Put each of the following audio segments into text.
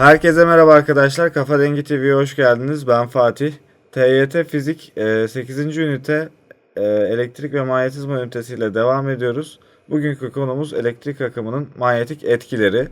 Herkese merhaba arkadaşlar. Kafa Dengi TV'ye hoş geldiniz. Ben Fatih. TYT Fizik e, 8. ünite e, elektrik ve manyetizma ünitesiyle devam ediyoruz. Bugünkü konumuz elektrik akımının manyetik etkileri.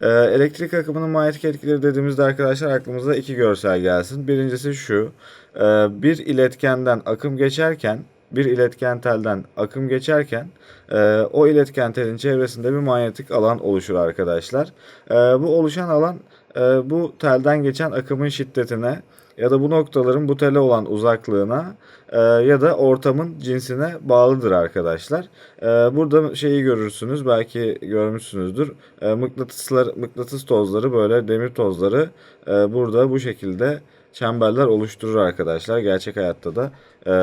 E, Elektrik akımının manyetik etkileri dediğimizde arkadaşlar aklımıza iki görsel gelsin. Birincisi şu. e, Bir iletkenden akım geçerken bir iletken telden akım geçerken e, o iletken telin çevresinde bir manyetik alan oluşur arkadaşlar. E, bu oluşan alan e, bu telden geçen akımın şiddetine ya da bu noktaların bu tele olan uzaklığına e, ya da ortamın cinsine bağlıdır arkadaşlar. E, burada şeyi görürsünüz belki görmüşsünüzdür. E, mıknatıslar, mıknatıs tozları böyle demir tozları e, burada bu şekilde çemberler oluşturur arkadaşlar. Gerçek hayatta da e,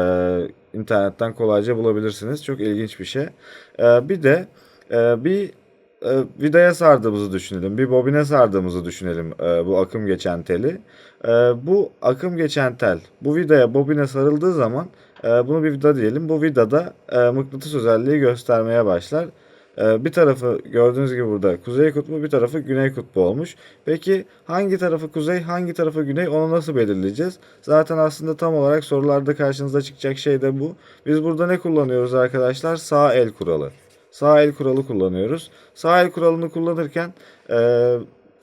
internetten kolayca bulabilirsiniz. Çok ilginç bir şey. E, bir de e, bir e, vidaya sardığımızı düşünelim. Bir bobine sardığımızı düşünelim e, bu akım geçen teli. E, bu akım geçen tel bu vidaya bobine sarıldığı zaman e, bunu bir vida diyelim. Bu vidada e, mıknatıs özelliği göstermeye başlar. E, bir tarafı gördüğünüz gibi burada kuzey kutbu bir tarafı güney kutbu olmuş. Peki hangi tarafı kuzey hangi tarafı güney onu nasıl belirleyeceğiz? Zaten aslında tam olarak sorularda karşınıza çıkacak şey de bu. Biz burada ne kullanıyoruz arkadaşlar? Sağ el kuralı. Sağ el kuralı kullanıyoruz. Sağ el kuralını kullanırken e,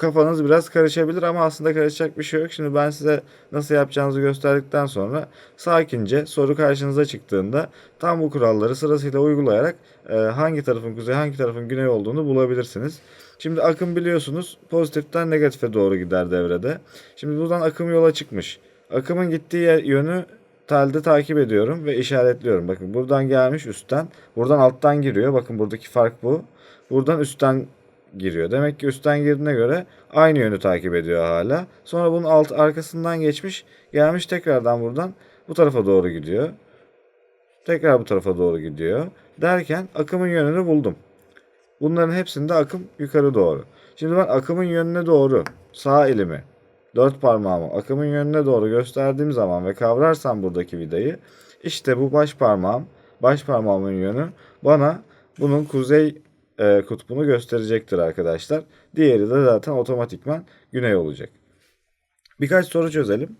kafanız biraz karışabilir ama aslında karışacak bir şey yok. Şimdi ben size nasıl yapacağınızı gösterdikten sonra sakince soru karşınıza çıktığında tam bu kuralları sırasıyla uygulayarak e, hangi tarafın kuzey hangi tarafın güney olduğunu bulabilirsiniz. Şimdi akım biliyorsunuz pozitiften negatife doğru gider devrede. Şimdi buradan akım yola çıkmış. Akımın gittiği yer- yönü telde takip ediyorum ve işaretliyorum. Bakın buradan gelmiş üstten. Buradan alttan giriyor. Bakın buradaki fark bu. Buradan üstten giriyor. Demek ki üstten girdiğine göre aynı yönü takip ediyor hala. Sonra bunun alt arkasından geçmiş. Gelmiş tekrardan buradan bu tarafa doğru gidiyor. Tekrar bu tarafa doğru gidiyor. Derken akımın yönünü buldum. Bunların hepsinde akım yukarı doğru. Şimdi ben akımın yönüne doğru sağ elimi dört parmağımı akımın yönüne doğru gösterdiğim zaman ve kavrarsam buradaki vidayı işte bu baş parmağım baş parmağımın yönü bana bunun kuzey e, kutbunu gösterecektir arkadaşlar. Diğeri de zaten otomatikman güney olacak. Birkaç soru çözelim.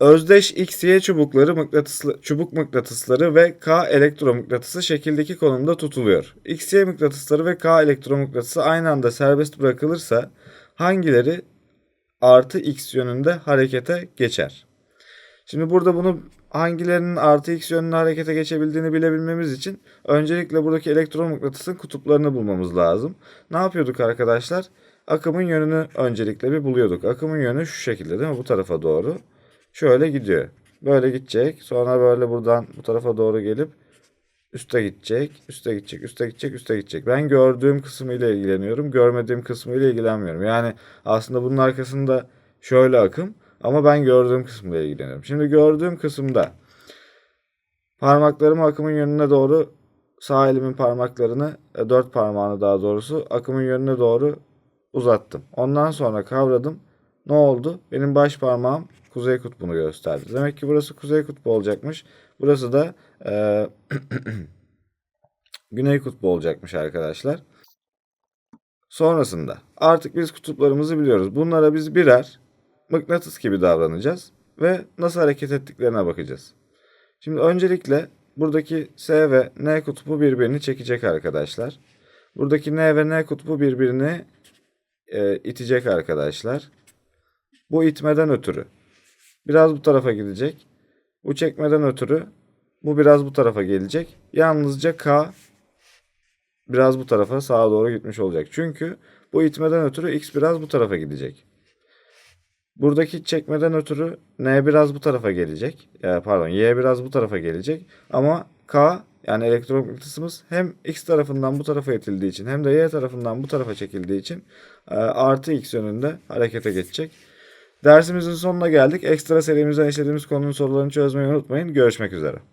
Özdeş X-Y çubukları mıknatıslı, çubuk mıknatısları ve K elektromıknatısı şekildeki konumda tutuluyor. X-Y mıknatısları ve K elektromıknatısı aynı anda serbest bırakılırsa hangileri artı X yönünde harekete geçer? Şimdi burada bunu hangilerinin artı X yönünde harekete geçebildiğini bilebilmemiz için öncelikle buradaki elektromıknatısın kutuplarını bulmamız lazım. Ne yapıyorduk arkadaşlar? Akımın yönünü öncelikle bir buluyorduk. Akımın yönü şu şekilde değil mi? Bu tarafa doğru. Şöyle gidiyor. Böyle gidecek. Sonra böyle buradan bu tarafa doğru gelip üste gidecek, üste gidecek, üste gidecek, üste gidecek. Ben gördüğüm kısmı ile ilgileniyorum, görmediğim kısmı ile ilgilenmiyorum. Yani aslında bunun arkasında şöyle akım ama ben gördüğüm kısmıyla ilgileniyorum. Şimdi gördüğüm kısımda parmaklarımı akımın yönüne doğru sağ elimin parmaklarını, e, dört parmağını daha doğrusu akımın yönüne doğru uzattım. Ondan sonra kavradım. Ne oldu? Benim baş parmağım kuzey kutbunu gösterdi. Demek ki burası kuzey kutbu olacakmış. Burası da e, güney kutbu olacakmış arkadaşlar. Sonrasında artık biz kutuplarımızı biliyoruz. Bunlara biz birer mıknatıs gibi davranacağız ve nasıl hareket ettiklerine bakacağız. Şimdi öncelikle buradaki S ve N kutbu birbirini çekecek arkadaşlar. Buradaki N ve N kutbu birbirini e, itecek arkadaşlar. Bu itmeden ötürü biraz bu tarafa gidecek. Bu çekmeden ötürü bu biraz bu tarafa gelecek. Yalnızca K biraz bu tarafa sağa doğru gitmiş olacak. Çünkü bu itmeden ötürü X biraz bu tarafa gidecek. Buradaki çekmeden ötürü N biraz bu tarafa gelecek. Pardon Y biraz bu tarafa gelecek. Ama K yani elektromıknatısımız hem X tarafından bu tarafa itildiği için hem de Y tarafından bu tarafa çekildiği için e, artı X yönünde harekete geçecek. Dersimizin sonuna geldik. Ekstra serimizden işlediğimiz konunun sorularını çözmeyi unutmayın. Görüşmek üzere.